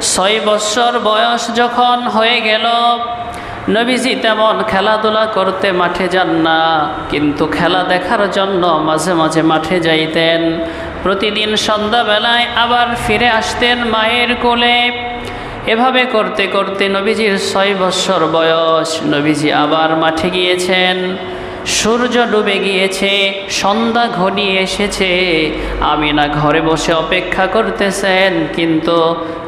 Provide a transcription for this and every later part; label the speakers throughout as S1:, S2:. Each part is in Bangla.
S1: ছয় বৎসর বয়স যখন হয়ে গেল, নবীজি তেমন খেলাধুলা করতে মাঠে যান না, কিন্তু খেলা দেখার জন্য মাঝে মাঝে মাঠে যাইতেন। প্রতিদিন সন্ধ্যাবেলায় আবার ফিরে আসতেন মায়ের কোলে। এভাবে করতে করতে নবীজির ছয় বৎসর বয়স, নবীজি আবার মাঠে গিয়েছেন। সূর্য ডুবে গিয়েছে, সন্ধ্যা ঘনিয়ে এসেছে। আমিনা ঘরে বসে অপেক্ষা করতেছেন, কিন্তু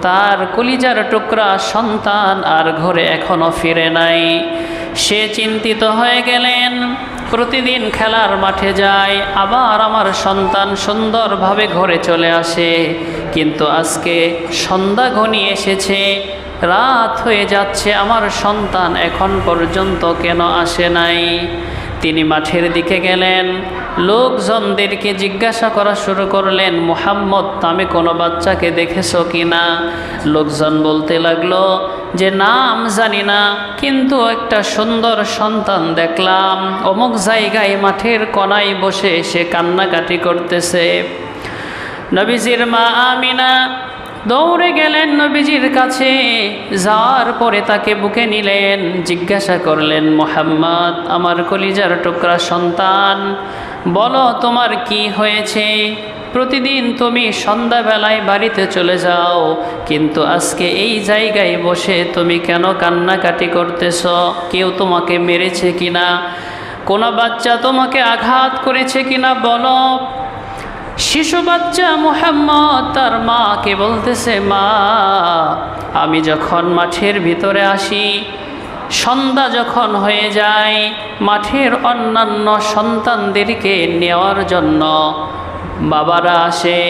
S1: তার কলিজার টুকরা সন্তান আর ঘরে এখনও ফিরে নাই। সে চিন্তিত হয়ে গেলেন, প্রতিদিন খেলার মাঠে যায়, আবার আমার সন্তান সুন্দরভাবে ঘরে চলে আসে। কিন্তু আজকে সন্ধ্যা ঘনিয়ে এসেছে, রাত হয়ে যাচ্ছে, আমার সন্তান এখন পর্যন্ত কেন আসে নাই? তিনি মাঠের দিকে গেলেন। লোকজনদেরকে জিজ্ঞাসা করা শুরু করলেন, মোহাম্মদ আমি কোনো বাচ্চাকে দেখেছ কি না? লোকজন বলতে লাগল, যে নাম জানি না, কিন্তু একটা সুন্দর সন্তান দেখলাম। অমুক জায়গায় মাঠের কনায় বসে সে কান্নাকাটি করতেছে। নবীজির মা আমিনা দৌড়ে গেলেন নবীজির কাছে। যাওয়ার পরে তাকে বুকে নিলেন, জিজ্ঞাসা করলেন, মোহাম্মদ, আমার কলিজার টুকরা সন্তান, বলো তোমার কি হয়েছে? প্রতিদিন তুমি সন্ধ্যাবেলায় বাড়িতে চলে যাও, কিন্তু আজকে এই জায়গায় বসে তুমি কেন কান্নাকাটি করতেছ? কেউ তোমাকে মেরেছে কিনা? কোনো বাচ্চা তোমাকে আঘাত করেছে কিনা বলো। শিশু বাচ্চা মোহাম্মদ তার মাকে বলতেছে, মা, আমি যখন মাঠের ভিতরে আসি, সন্ধ্যা যখন হয়ে যায়, মাঠের অন্যান্য সন্তানদেরকে নেওয়ার জন্য বাবারা আসে।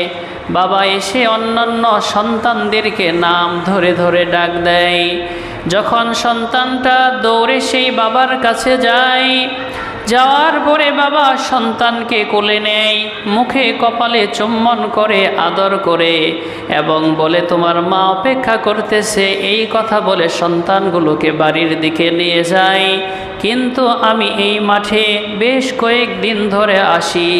S1: বাবা এসে অন্যান্য সন্তানদেরকে নাম ধরে ধরে ডাক দেয়। যখন সন্তানটা দৌড়ে সেই বাবার কাছে যায় যাওয়ার পরে বাবা সন্তানকে কোলে নেয়, মুখে কপালে চুম্বন করে আদর করে এবং বলে, তোমার মা অপেক্ষা করতেছে, এই কথা বলে সন্তানগুলোকে বাড়ির দিকে নিয়ে যায় কিন্তু আমি এই মাঠে বেশ কয়েকদিন ধরে আসি।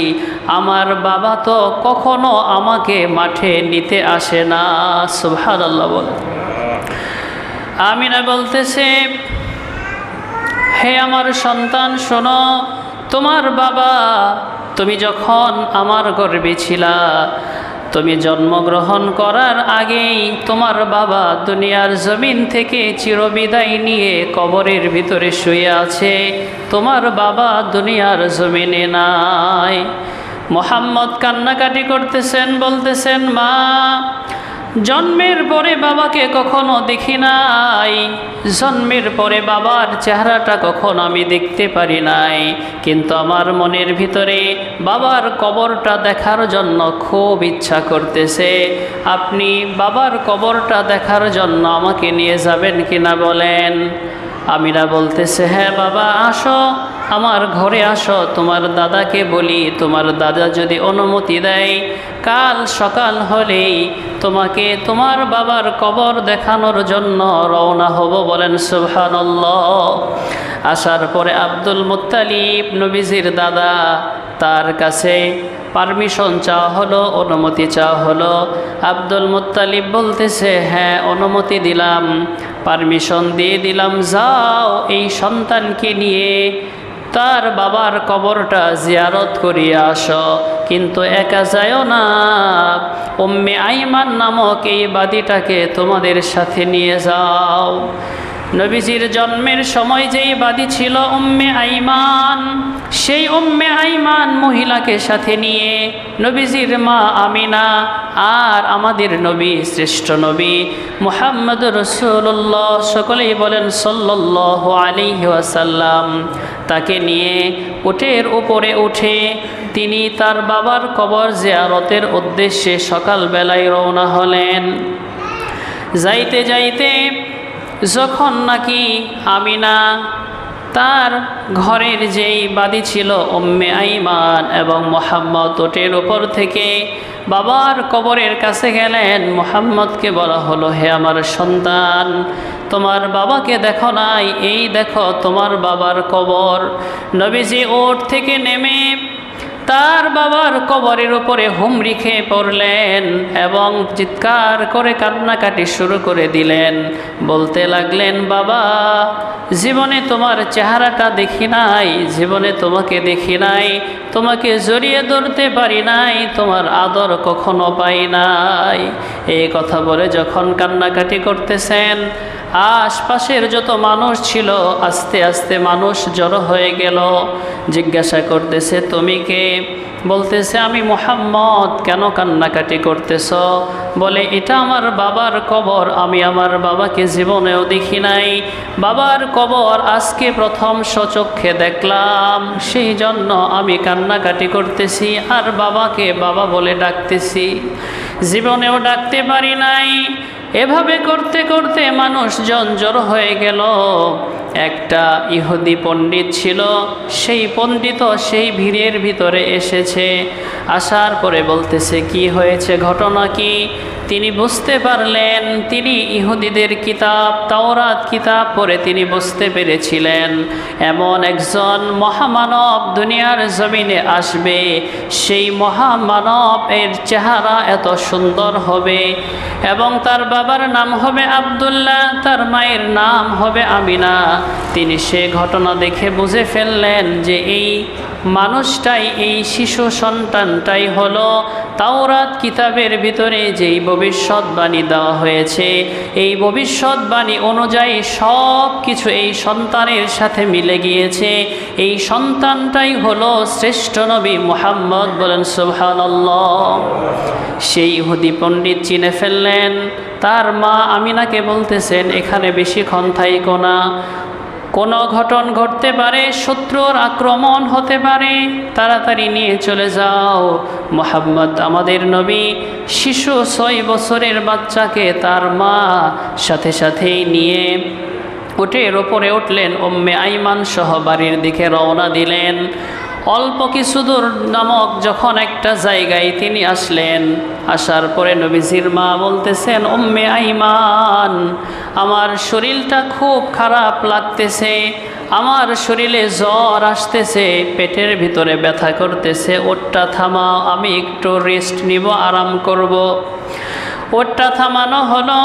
S1: আমার বাবা তো কখনো আমাকে মাঠে নিতে আসে না। সুভাদ বলে। আমিনা বলতেছে হে আমার সন্তান, শোনো, তোমার বাবা, তুমি যখন আমার গর্বে ছিলা, তুমি জন্মগ্রহণ করার আগেই তোমার বাবা দুনিয়ার জমিন থেকে চিরবিদায় নিয়ে কবরের ভিতরে শুয়ে আছে। তোমার বাবা দুনিয়ার জমিনে নাই। মোহাম্মদ কান্নাকাটি করতেছেন, বলতেছেন, মা জন্মের পরে বাবাকে কখনো দেখি নাই। জন্মের পরে বাবার চেহারাটা কখনো আমি দেখতে পারি নাই। কিন্তু আমার মনের ভিতরে বাবার কবরটা দেখার জন্য খুব ইচ্ছা করতেছে। আপনি বাবার কবরটা দেখার জন্য আমাকে নিয়ে যাবেন কিনা বলেন? আমিরা বলতেছে হ্যাঁ বাবা, আসো। আমার ঘরে আসো, তোমার দাদাকে বলি, তোমার দাদা যদি অনুমতি দেয়, কাল সকাল হলেই তোমাকে তোমার বাবার কবর দেখানোর জন্য রওনা হব বলেন সুবহানাল্লাহ। আসার পরে আব্দুল মুত্তালিব নবীজির দাদা তার কাছে পারমিশন চাওয়া হলো, অনুমতি চাওয়া হলো। আব্দুল মুত্তালিব বলতেছে হ্যাঁ অনুমতি দিলাম পারমিশন দিয়ে দিলাম, যাও এই সন্তানকে নিয়ে তার বাবার কবরটা জিয়ারত করিয়া আস। কিন্তু একা যায়ও না। উম্মে আইমান নামক এই বাদিটাকে তোমাদের সাথে নিয়ে যাও। নবীজির জন্মের সময় যেই বাদী ছিল উম্মে আইমান, সেই উম্মে আইমান মহিলাকে সাথে নিয়ে নবীজির মা আমিনা আর আমাদের নবী, শ্রেষ্ঠ নবী মুহাম্মদ রসুল্লাহ সকলেই বলেন সল্লাহ আলিহি ওয়াসাল্লাম। তাকে নিয়ে উটের উপরে উঠে তিনি তার বাবার কবর জিয়ারতের উদ্দেশ্যে সকালবেলায় রওনা হলেন। যাইতে যাইতে যখন নাকি আমিনা তার ঘরের যেই বাদী ছিল উম্মে আইমান এবং মোহাম্মদ ওটের ওপর থেকে বাবার কবরের কাছে গেলেন, মোহাম্মদকে বলা হলো, হে আমার সন্তান, তোমার বাবাকে দেখো নাই, এই দেখো তোমার বাবার কবর। নবীজি ওট থেকে নেমে তার বাবার কবরের উপরে হুমড়ি খেয়ে পড়লেন এবং চিৎকার করে কান্নাকাটি শুরু করে দিলেন। বলতে লাগলেন, বাবা, জীবনে তোমার চেহারাটা দেখি নাই, জীবনে তোমাকে দেখি নাই, তোমাকে জড়িয়ে ধরতে পারি নাই, তোমার আদর কখনো পাই নাই। এই কথা বলে যখন কান্নাকাটি করতেছেন আশপাশের যত মানুষ ছিল, আস্তে আস্তে মানুষ জড়ো হয়ে গেল। জিজ্ঞাসা করতেছে, তুমি কে? বলতেছে, আমি মোহাম্মদ। কেন কান্নাকাটি করতেছ? বলে, এটা আমার বাবার কবর। আমি আমার বাবাকে জীবনেও দেখি নাই। বাবার কবর আজকে প্রথম সচক্ষে দেখলাম। সেই জন্য আমি কান্নাকাটি করতেছি আর বাবাকে বাবা বলে ডাকতেছি। জীবনেও ডাকতে পারি নাই। এভাবে করতে করতে মানুষ জঞ্জর হয়ে গেল। একটা ইহুদি পণ্ডিত ছিল, সেই পণ্ডিত সেই ভিড়ের ভিতরে এসেছে, আসার পরে বলতেছে, কি হয়েছে? ঘটনা কি? তিনি বুঝতে পারলেন, তিনি ইহুদিদের কিতাব, তাওরাত কিতাব পড়ে তিনি বুঝতে পেরেছিলেন, এমন একজন মহামানব দুনিয়ার জমিনে আসবে, সেই মহামানব এর চেহারা এত সুন্দর হবে এবং তার বাবার নাম হবে আবদুল্লাহ, তার মায়ের নাম হবে আমিনা তিনি সে ঘটনা দেখে বুঝে ফেললেন যে এই মানুষটাই, এই শিশু সন্তানটাই হলো তাওরাত কিতাবের ভিতরে যেই ভবিষ্যৎবাণী দেওয়া হয়েছে। এই ভবিষ্যৎবাণী অনুযায়ী সব কিছু এই সন্তানের সাথে মিলে গিয়েছে। এই সন্তানটাই হলো শ্রেষ্ঠ নবী মুহাম্মদ বলেন সুবহানাল্লাহ। সেই ইহুদি পণ্ডিত চিনে ফেললেন, তার মা আমিনাকে বলতেছেন, এখানে বেশিক্ষণ থাইকো না। কোনো ঘটন ঘটতে পারে, শত্রুর আক্রমণ হতে পারে, তাড়াতাড়ি নিয়ে চলে যাও। মোহাম্মদ আমাদের নবী শিশু ছয় বছরের বাচ্চাকে তার মা সাথে সাথেই নিয়ে উঠের ওপরে উঠলেন। ওম্মে আইমান সহ বাড়ির দিকে রওনা দিলেন। অল্প কিছু দূর নামক যখন একটা জায়গায় তিনি আসলেন, আসার পরে নবীজির মা বলতেছেন ওম্মে আইমান, আমার শরীরটা খুব খারাপ লাগতেছে, আমার শরীরে জ্বর আসতেছে, পেটের ভিতরে ব্যথা করতেছে, ওটটা থামাও, আমি একটু রেস্ট নিব, আরাম করব। ওটটা থামানো হলো।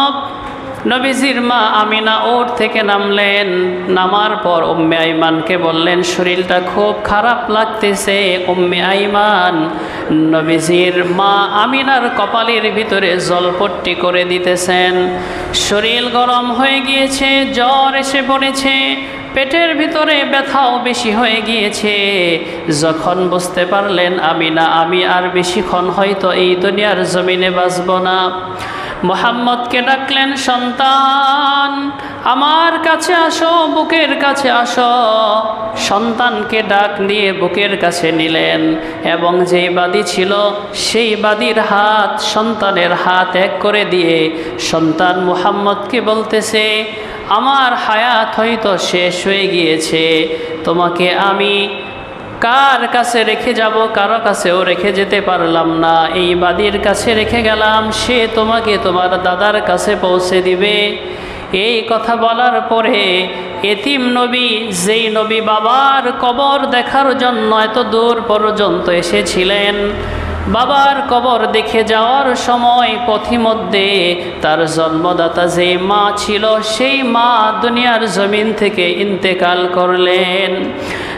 S1: নবীজির মা আমিনা ওর থেকে নামলেন। নামার পর উম্মে আইমানকে বললেন, শরীরটা খুব খারাপ লাগতেছে উম্মে আইমান। নবীজির মা আমিনার কপালের ভিতরে জলপট্টি করে দিতেছেন। শরীর গরম হয়ে গিয়েছে, জ্বর এসে পড়েছে, পেটের ভিতরে ব্যথাও বেশি হয়ে গিয়েছে। যখন বুঝতে পারলেন আমি না আমি আর বেশিক্ষণ হয়তো এই দুনিয়ার জমিনে বাঁচব না। মোহাম্মদকে ডাকলেন, সন্তান, আমার কাছে আসো, বুকের কাছে আসো। সন্তানকে ডাক দিয়ে বুকের কাছে নিলেন এবং যেই বাদী ছিল, সেই বাদীর হাত, সন্তানের হাত এক করে দিয়ে সন্তান মুহাম্মদকে বলতেছে, আমার হায়াত হয়তো শেষ হয়ে গিয়েছে, তোমাকে আমি কার কাছে রেখে যাব, কারও কাছেও রেখে যেতে পারলাম না। এই বাদীর কাছে রেখে গেলাম, সে তোমাকে তোমার দাদার কাছে পৌঁছে দিবে। এই কথা বলার পরে এতিম নবী, যেই নবী বাবার কবর দেখার জন্য এত দূর পর্যন্ত এসেছিলেন, বাবার কবর দেখে যাওয়ার সময় পথিমধ্যে তার জন্মদাতা যে মা ছিল, সেই মা দুনিয়ার জমিন থেকে ইন্তেকাল করলেন।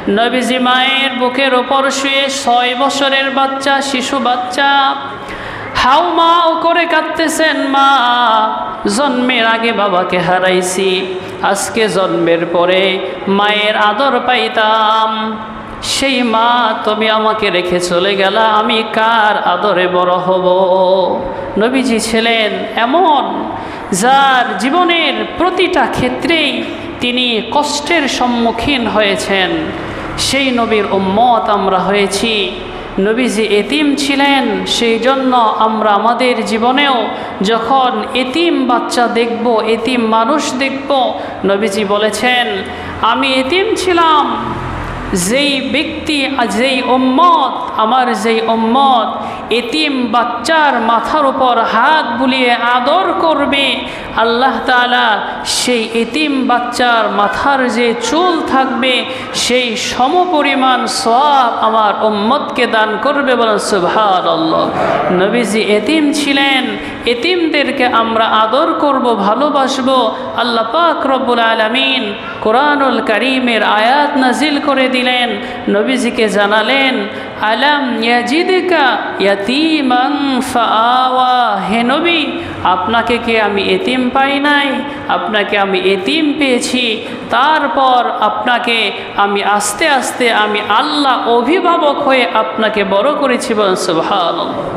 S1: নবীজি মায়ের বুকের ওপর শুয়ে ছয় বছরের বাচ্চা, শিশু বাচ্চা। হাউ মাও করে কাঁদতেছেন মা। জন্মের আগে বাবাকে হারাইছি, আজকে জন্মের পরে মায়ের আদর পাইতাম। সেই মা, তুমি আমাকে রেখে চলে গেলা, আমি কার আদরে বড় হব? নবীজি ছিলেন এমন, যার জীবনের প্রতিটা ক্ষেত্রেই তিনি কষ্টের সম্মুখীন হয়েছেন। সেই নবীর উম্মত আমরা হয়েছি। নবীজি এতিম ছিলেন, সেই জন্য আমরা আমাদের জীবনেও যখন এতিম বাচ্চা দেখব, এতিম মানুষ দেখব, নবীজি বলেছেন, আমি এতিম ছিলাম, যেই ব্যক্তি যেই উম্মত, আমার যেই উম্মত এতিম বাচ্চার মাথার উপর হাত বুলিয়ে আদর করবে। আল্লাহ তালা সেই এতিম বাচ্চার মাথার যে চুল থাকবে, সেই সমপরিমাণ সব আমার উম্মতকে দান করবে বলেন সুভার আল্লাহ নবীজি এতিম ছিলেন এতিমদেরকে আমরা আদর করব, ভালোবাসবো। আল্লাহ পাক রব্বুল আলমিন কোরআনুল করিমের আয়াত নাজিল করে দিলেন, নবীজিকে জানালেন, আলাম ইয়াজিদিকা হে নবী, আপনাকে কি আমি এতিম পাই নাই? আপনাকে আমি এতিম পেয়েছি। তারপর আপনাকে আমি আস্তে আস্তে আমি আল্লাহ অভিভাবক হয়ে আপনাকে বড় করেছি বলুন, সুবহানাল্লাহ।